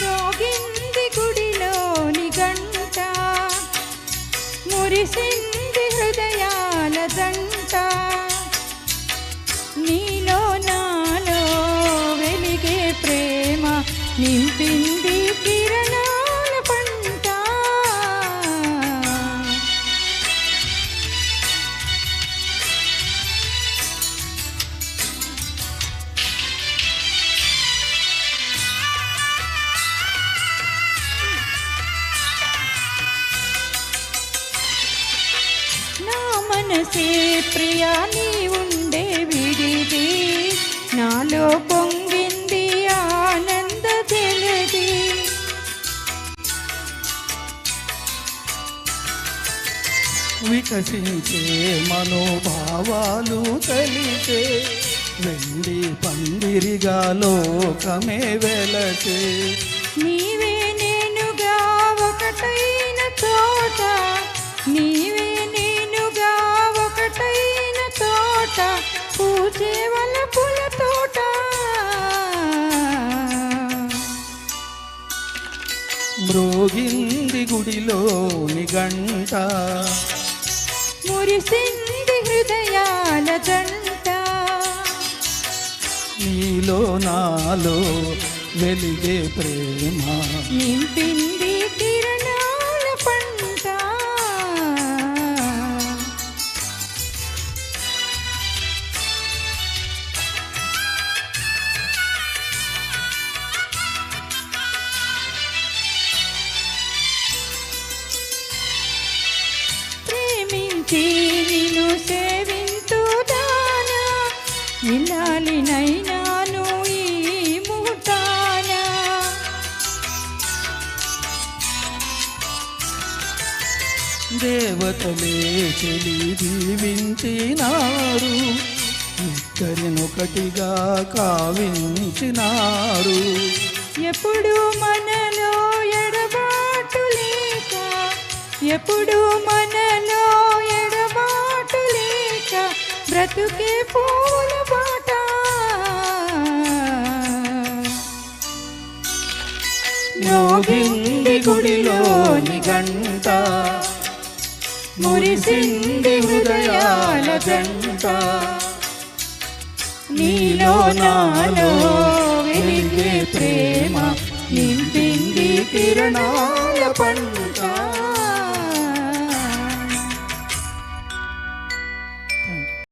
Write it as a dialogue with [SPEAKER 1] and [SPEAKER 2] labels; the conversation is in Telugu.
[SPEAKER 1] రోగింది గుడిలోని గంట మురిసింది హృదయాల దంట. నీలో నాలో వెలిగే ప్రేమ నింపి మనసే ప్రియా నీ ఉండే విడిది. నాలో పొంగింది ఆనంద తెలుది.
[SPEAKER 2] వికసించే మనోభావాలు కలిసే వెండి పందిరిగా లోకమే వెలసే
[SPEAKER 1] నీవే నేనుగా ఒకటైన తోట నీవే
[SPEAKER 2] మ్రోగింది గుడిలోని గంట.
[SPEAKER 1] మురిసింది హృదయాల జంట.
[SPEAKER 2] నీలో నాలో వెలిగే ప్రేమ.
[SPEAKER 1] నింపింది ఈ
[SPEAKER 2] దేవతలే చెలి దీవించినారు ఇద్దరినొకటిగా కావించినారు.
[SPEAKER 1] ఎప్పుడు మనలో ఎడబాటు లేక ఎప్పుడు మనలో బ్రతుకే పూల బాట.
[SPEAKER 2] మోగింది గుడిలోని గంట మురిసింది హృదయాల జంట.
[SPEAKER 1] నీలో నాలో వెలిగే ప్రేమ నింపింది కిరణాల పంట.